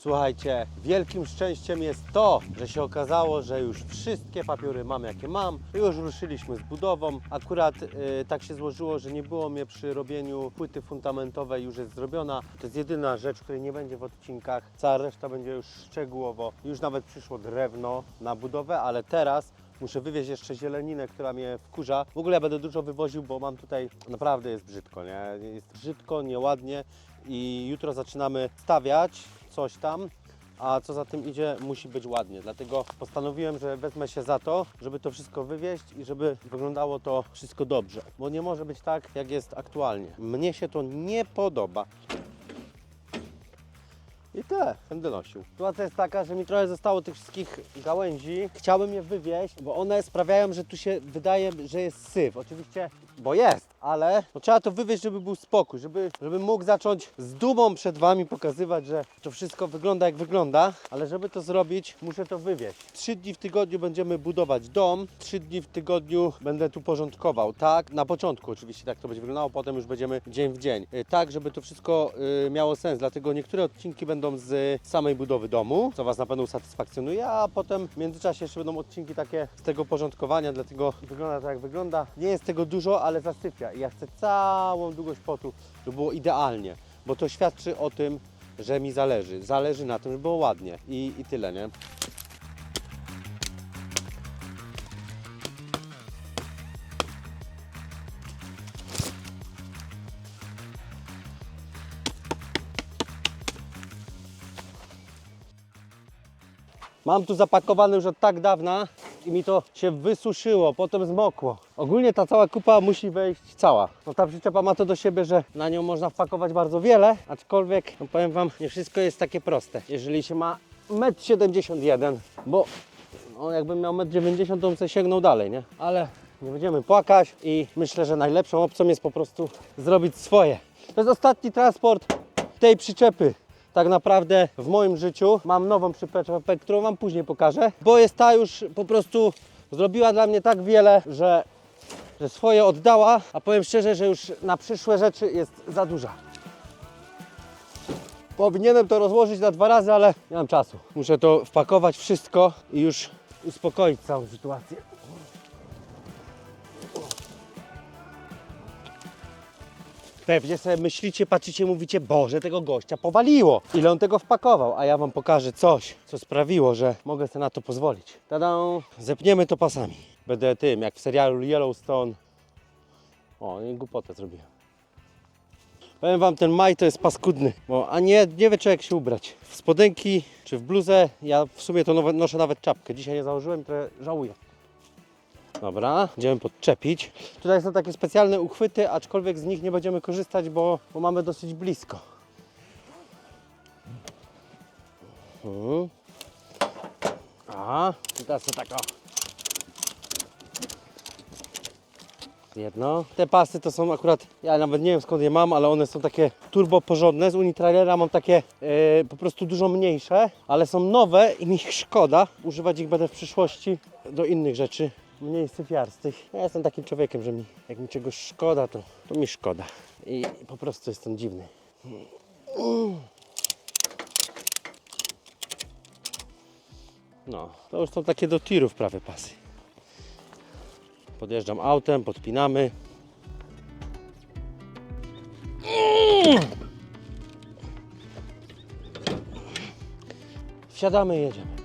Słuchajcie, wielkim szczęściem jest to, że się okazało, że już wszystkie papiery mam jakie mam. Już ruszyliśmy z budową. Akurat y, tak się złożyło, że nie było mnie przy robieniu płyty fundamentowej, już jest zrobiona. To jest jedyna rzecz, której nie będzie w odcinkach. Cała reszta będzie już szczegółowo. Już nawet przyszło drewno na budowę, ale teraz Muszę wywieźć jeszcze zieleninę, która mnie wkurza. W ogóle ja będę dużo wywoził, bo mam tutaj naprawdę jest brzydko, nie? Jest brzydko, nieładnie i jutro zaczynamy stawiać coś tam, a co za tym idzie, musi być ładnie. Dlatego postanowiłem, że wezmę się za to, żeby to wszystko wywieźć i żeby wyglądało to wszystko dobrze. Bo nie może być tak, jak jest aktualnie. Mnie się to nie podoba. I tyle, będę nosił. Sytuacja jest taka, że mi trochę zostało tych wszystkich gałęzi. Chciałbym je wywieźć, bo one sprawiają, że tu się wydaje, że jest syf. Oczywiście, bo jest, ale no, trzeba to wywieźć, żeby był spokój, żeby, żeby mógł zacząć z dumą przed Wami pokazywać, że to wszystko wygląda jak wygląda, ale żeby to zrobić, muszę to wywieźć. Trzy dni w tygodniu będziemy budować dom, trzy dni w tygodniu będę tu porządkował, tak? Na początku oczywiście tak to będzie wyglądało, potem już będziemy dzień w dzień. Y, Tak, żeby to wszystko y, miało sens, dlatego niektóre odcinki będą z samej budowy domu, co Was na pewno usatysfakcjonuje, a potem w międzyczasie jeszcze będą odcinki takie z tego porządkowania, dlatego wygląda tak jak wygląda. Nie jest tego dużo, ale zasypia i ja chcę całą długość potu, żeby było idealnie, bo to świadczy o tym, że mi zależy. Zależy na tym, żeby było ładnie i, i tyle, nie? Mam tu zapakowane już od tak dawna i mi to się wysuszyło, potem zmokło. Ogólnie ta cała kupa musi wejść cała. No ta przyczepa ma to do siebie, że na nią można wpakować bardzo wiele, aczkolwiek no powiem Wam, nie wszystko jest takie proste. Jeżeli się ma 1,71 m, bo no jakbym miał 1,90 m, to bym sobie sięgnął dalej, nie? Ale nie będziemy płakać i myślę, że najlepszą opcją jest po prostu zrobić swoje. To jest ostatni transport tej przyczepy. Tak naprawdę w moim życiu mam nową przyczepę, którą Wam później pokażę, bo jest ta już po prostu zrobiła dla mnie tak wiele, że, że swoje oddała, a powiem szczerze, że już na przyszłe rzeczy jest za duża. Powinienem to rozłożyć na dwa razy, ale nie mam czasu. Muszę to wpakować wszystko i już uspokoić całą sytuację. Pewnie sobie myślicie, patrzycie, mówicie, Boże, tego gościa powaliło. Ile on tego wpakował? A ja Wam pokażę coś, co sprawiło, że mogę sobie na to pozwolić. Tada! Zepniemy to pasami. Będę tym, jak w serialu Yellowstone. O, nie głupotę zrobiłem. Powiem Wam, ten maj to jest paskudny, bo a nie, nie wie jak się ubrać. W spodenki czy w bluzę, ja w sumie to noszę nawet czapkę. Dzisiaj nie założyłem, trochę żałuję. Dobra, będziemy podczepić. Tutaj są takie specjalne uchwyty, aczkolwiek z nich nie będziemy korzystać, bo, bo mamy dosyć blisko. Mhm. A, i teraz to tak. Jedno. Te pasy to są akurat, ja nawet nie wiem skąd je mam, ale one są takie turbo porządne. Z Unitrailera mam takie e, po prostu dużo mniejsze, ale są nowe i mi ich szkoda. Używać ich będę w przyszłości do innych rzeczy, mniej syfiarstych. Ja jestem takim człowiekiem, że mi, jak mi czegoś szkoda, to, to mi szkoda. I po prostu jestem dziwny. No, to już są takie do tirów prawie pasy. Podjeżdżam autem, podpinamy. Wsiadamy i jedziemy.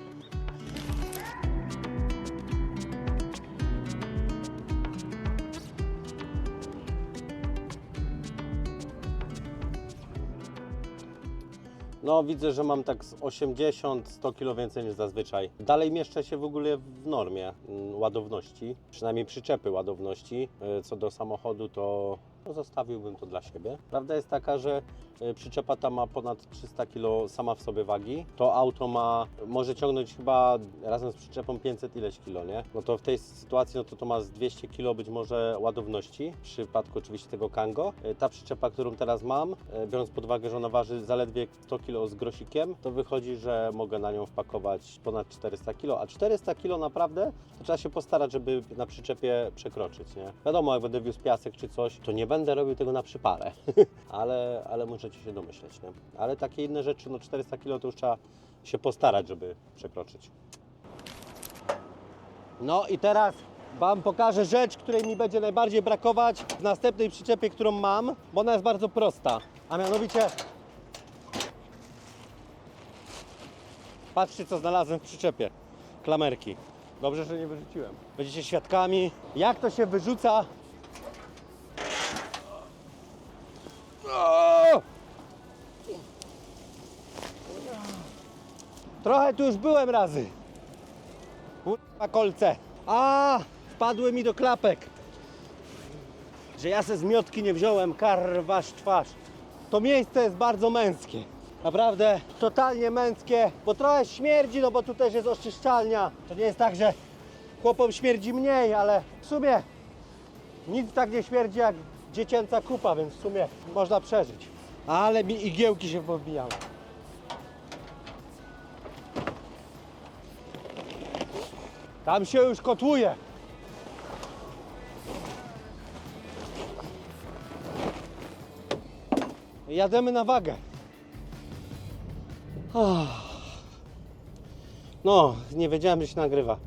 No widzę, że mam tak z 80-100 kg więcej niż zazwyczaj. Dalej mieszczę się w ogóle w normie mm, ładowności, przynajmniej przyczepy ładowności. E, Co do samochodu to zostawiłbym to dla siebie. Prawda jest taka, że e, przyczepa ta ma ponad 300 kg sama w sobie wagi. To auto ma, może ciągnąć chyba razem z przyczepą 500 ileś kilo, nie? No to w tej sytuacji, no to to ma z 200 kg być może ładowności, w przypadku oczywiście tego Kango. E, Ta przyczepa, którą teraz mam, e, biorąc pod uwagę, że ona waży zaledwie 100 kg z grosikiem, to wychodzi, że mogę na nią wpakować ponad 400 kg, a 400 kg naprawdę to trzeba się postarać, żeby na przyczepie przekroczyć, nie? Wiadomo, jak będę wiózł piasek czy coś, to nie będę robił tego na przyparę, ale, ale możecie się domyśleć, nie? Ale takie inne rzeczy, no 400 kg to już trzeba się postarać, żeby przekroczyć. No i teraz Wam pokażę rzecz, której mi będzie najbardziej brakować w następnej przyczepie, którą mam, bo ona jest bardzo prosta. A mianowicie Patrzcie, co znalazłem w przyczepie. Klamerki. Dobrze, że nie wyrzuciłem. Będziecie świadkami, jak to się wyrzuca. O! Trochę tu już byłem razy. Kurwa kolce. A, wpadły mi do klapek. Że ja se zmiotki nie wziąłem, karwasz twarz. To miejsce jest bardzo męskie. Naprawdę totalnie męskie, bo trochę śmierdzi, no bo tu też jest oczyszczalnia. To nie jest tak, że chłopom śmierdzi mniej, ale w sumie nic tak nie śmierdzi jak dziecięca kupa, więc w sumie można przeżyć. Ale mi igiełki się pobijały. Tam się już kotłuje. Jademy na wagę. Ach. No, nie wiedziałem, że się nagrywa.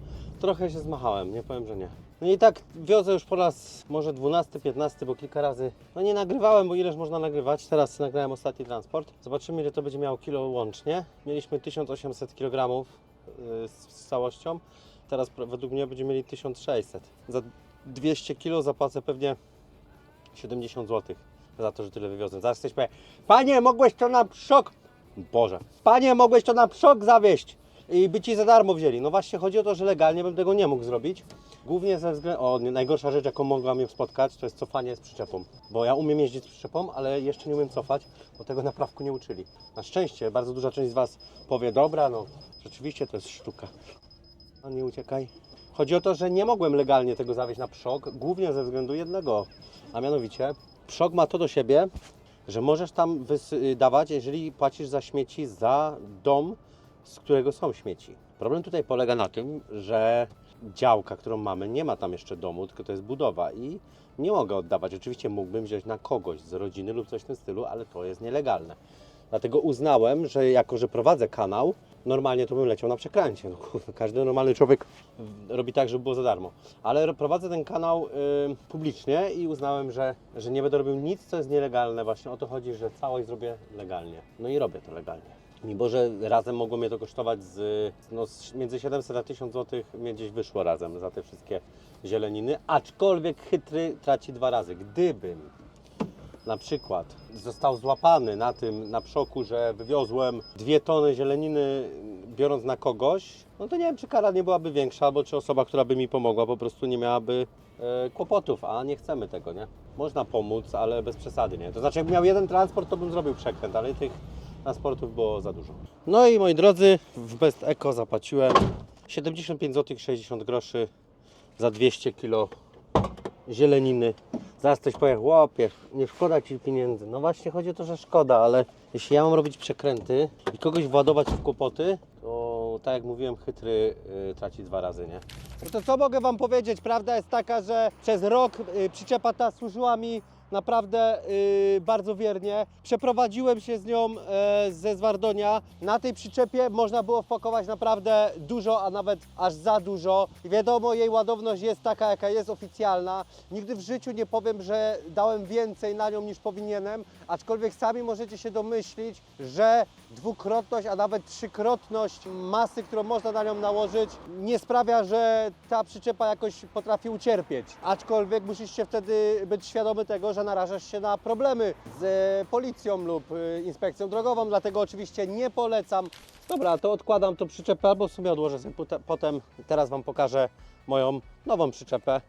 Trochę się zmachałem, nie powiem, że nie. No i tak wiozę już po raz może 12, 15, bo kilka razy no nie nagrywałem, bo ileż można nagrywać. Teraz nagrałem ostatni transport. Zobaczymy, ile to będzie miało kilo łącznie. Mieliśmy 1800 kg y, z całością. Teraz według mnie będziemy mieli 1600. Za 200 kg zapłacę pewnie 70 zł za to, że tyle wywiozłem. Zaraz ktoś powie, panie, mogłeś to na przok... Boże, panie, mogłeś to na przok zawieźć i by ci za darmo wzięli. No właśnie chodzi o to, że legalnie bym tego nie mógł zrobić. Głównie ze względu... O, nie- najgorsza rzecz, jaką mogła mnie spotkać, to jest cofanie z przyczepą. Bo ja umiem jeździć z przyczepą, ale jeszcze nie umiem cofać, bo tego na prawku nie uczyli. Na szczęście bardzo duża część z Was powie, dobra, no rzeczywiście to jest sztuka. No nie uciekaj. Chodzi o to, że nie mogłem legalnie tego zawieźć na przok, głównie ze względu jednego, a mianowicie przok ma to do siebie, że możesz tam dawać, jeżeli płacisz za śmieci za dom, z którego są śmieci. Problem tutaj polega na tym, że działka, którą mamy, nie ma tam jeszcze domu, tylko to jest budowa i nie mogę oddawać. Oczywiście mógłbym wziąć na kogoś z rodziny lub coś w tym stylu, ale to jest nielegalne. Dlatego uznałem, że jako, że prowadzę kanał, normalnie to bym leciał na przekręcie. No, każdy normalny człowiek robi tak, żeby było za darmo. Ale ro- prowadzę ten kanał y, publicznie i uznałem, że, że nie będę robił nic, co jest nielegalne. Właśnie o to chodzi, że całość zrobię legalnie. No i robię to legalnie. Mimo, że razem mogło mnie to kosztować z, no, z między 700 a 1000 zł mnie gdzieś wyszło razem za te wszystkie zieleniny, aczkolwiek chytry traci dwa razy. Gdybym na przykład został złapany na tym, na przoku, że wywiozłem dwie tony zieleniny biorąc na kogoś, no to nie wiem, czy kara nie byłaby większa, albo czy osoba, która by mi pomogła, po prostu nie miałaby e, kłopotów, a nie chcemy tego, nie? Można pomóc, ale bez przesady, nie? To znaczy, jakbym miał jeden transport, to bym zrobił przekręt, ale tych transportów było za dużo. No i moi drodzy, w Best Eco zapłaciłem 75 zł 60 groszy za 200 kg zieleniny. Zaraz ktoś powie, łopie, nie szkoda Ci pieniędzy. No właśnie chodzi o to, że szkoda, ale jeśli ja mam robić przekręty i kogoś władować w kłopoty, to tak jak mówiłem, chytry y, traci dwa razy, nie? No to co mogę Wam powiedzieć? Prawda jest taka, że przez rok y, przyczepa ta służyła mi naprawdę y, bardzo wiernie. Przeprowadziłem się z nią e, ze Zwardonia. Na tej przyczepie można było wpakować naprawdę dużo, a nawet aż za dużo. Wiadomo, jej ładowność jest taka, jaka jest oficjalna. Nigdy w życiu nie powiem, że dałem więcej na nią niż powinienem, aczkolwiek sami możecie się domyślić, że dwukrotność, a nawet trzykrotność masy, którą można na nią nałożyć, nie sprawia, że ta przyczepa jakoś potrafi ucierpieć. Aczkolwiek musisz się wtedy być świadomy tego, że narażasz się na problemy z policją lub e, inspekcją drogową, dlatego oczywiście nie polecam. Dobra, to odkładam tą przyczepę, albo w sumie odłożę sobie potem. Teraz Wam pokażę moją nową przyczepę.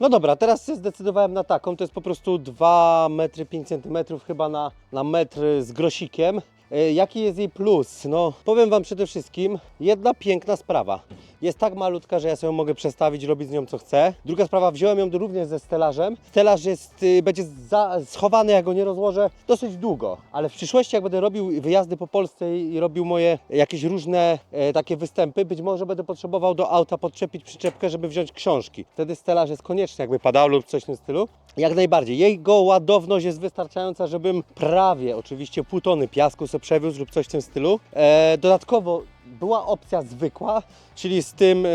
No dobra, teraz się zdecydowałem na taką. To jest po prostu 2 metry 5 cm chyba na, na metr z grosikiem. E, Jaki jest jej plus? No, powiem Wam przede wszystkim jedna piękna sprawa. Jest tak malutka, że ja sobie ją mogę przestawić, robić z nią co chcę. Druga sprawa, wziąłem ją również ze stelażem. Stelaż jest, y, będzie za, schowany, jak go nie rozłożę, dosyć długo. Ale w przyszłości, jak będę robił wyjazdy po Polsce i robił moje jakieś różne e, takie występy, być może będę potrzebował do auta podczepić przyczepkę, żeby wziąć książki. Wtedy stelaż jest konieczny, jakby padał lub coś w tym stylu. Jak najbardziej. Jego ładowność jest wystarczająca, żebym prawie oczywiście pół tony piasku sobie przewiózł lub coś w tym stylu. E, dodatkowo była opcja zwykła, czyli z tym, e,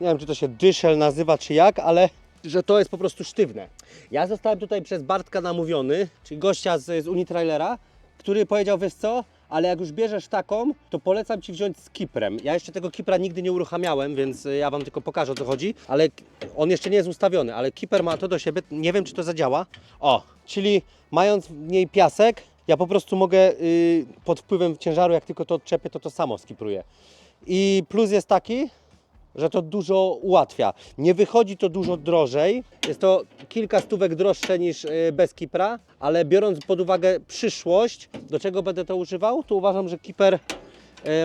nie wiem czy to się dyszel nazywa czy jak, ale że to jest po prostu sztywne. Ja zostałem tutaj przez Bartka namówiony, czyli gościa z, z Unitrailera, który powiedział, wiesz co, ale jak już bierzesz taką, to polecam Ci wziąć z kiprem. Ja jeszcze tego kipra nigdy nie uruchamiałem, więc y, ja Wam tylko pokażę o co chodzi, ale on jeszcze nie jest ustawiony, ale kiper ma to do siebie, nie wiem czy to zadziała. O, czyli mając w niej piasek, ja po prostu mogę y, pod wpływem ciężaru, jak tylko to odczepię, to to samo skipruję. I plus jest taki, że to dużo ułatwia. Nie wychodzi to dużo drożej. Jest to kilka stówek droższe niż y, bez Kipra, ale biorąc pod uwagę przyszłość, do czego będę to używał, to uważam, że Kiper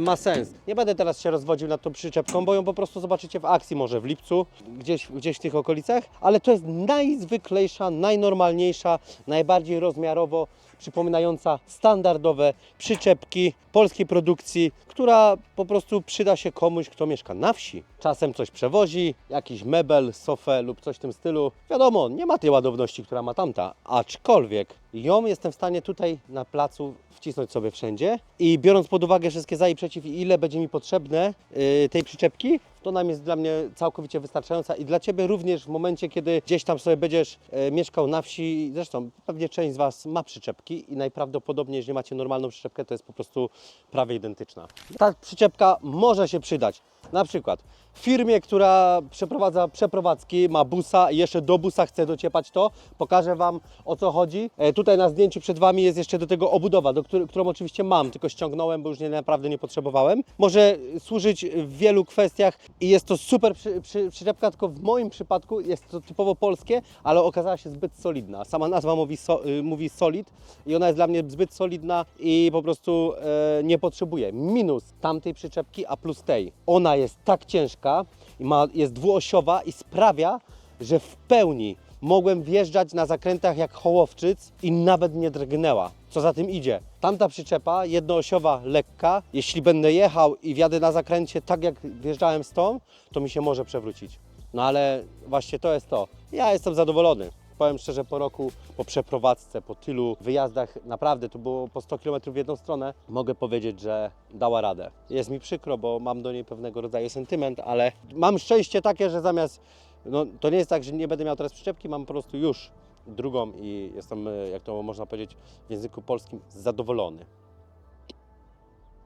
ma sens. Nie będę teraz się rozwodził nad tą przyczepką, bo ją po prostu zobaczycie w akcji może w lipcu, gdzieś, gdzieś w tych okolicach, ale to jest najzwyklejsza, najnormalniejsza, najbardziej rozmiarowo przypominająca standardowe przyczepki polskiej produkcji, która po prostu przyda się komuś, kto mieszka na wsi. Czasem coś przewozi, jakiś mebel, sofę lub coś w tym stylu. Wiadomo, nie ma tej ładowności, która ma tamta, aczkolwiek ją jestem w stanie tutaj na placu wcisnąć sobie wszędzie. I biorąc pod uwagę wszystkie za i przeciw i ile będzie mi potrzebne yy, tej przyczepki, to nam jest dla mnie całkowicie wystarczająca i dla Ciebie również w momencie, kiedy gdzieś tam sobie będziesz e, mieszkał na wsi, zresztą pewnie część z Was ma przyczepki i najprawdopodobniej, jeżeli macie normalną przyczepkę, to jest po prostu prawie identyczna. Ta przyczepka może się przydać. Na przykład w firmie, która przeprowadza przeprowadzki, ma busa i jeszcze do busa chce dociepać to, pokażę Wam o co chodzi. E, tutaj na zdjęciu przed Wami jest jeszcze do tego obudowa, do której, którą oczywiście mam, tylko ściągnąłem, bo już nie, naprawdę nie potrzebowałem. Może służyć w wielu kwestiach i jest to super przy, przy, przyczepka, tylko w moim przypadku jest to typowo polskie, ale okazała się zbyt solidna. Sama nazwa mówi, so, y, mówi solid i ona jest dla mnie zbyt solidna i po prostu e, nie potrzebuję. Minus tamtej przyczepki, a plus tej. Ona jest tak ciężka i ma, jest dwuosiowa i sprawia, że w pełni mogłem wjeżdżać na zakrętach jak hołowczyc i nawet nie drgnęła. Co za tym idzie? Tamta przyczepa, jednoosiowa, lekka, jeśli będę jechał i wjadę na zakręcie tak jak wjeżdżałem z tą, to mi się może przewrócić. No ale właśnie to jest to. Ja jestem zadowolony. Powiem szczerze, po roku, po przeprowadzce, po tylu wyjazdach, naprawdę to było po 100 km w jedną stronę, mogę powiedzieć, że dała radę. Jest mi przykro, bo mam do niej pewnego rodzaju sentyment, ale mam szczęście takie, że zamiast, no to nie jest tak, że nie będę miał teraz przyczepki, mam po prostu już drugą i jestem, e, jak to można powiedzieć w języku polskim, zadowolony.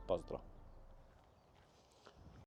Pozdro.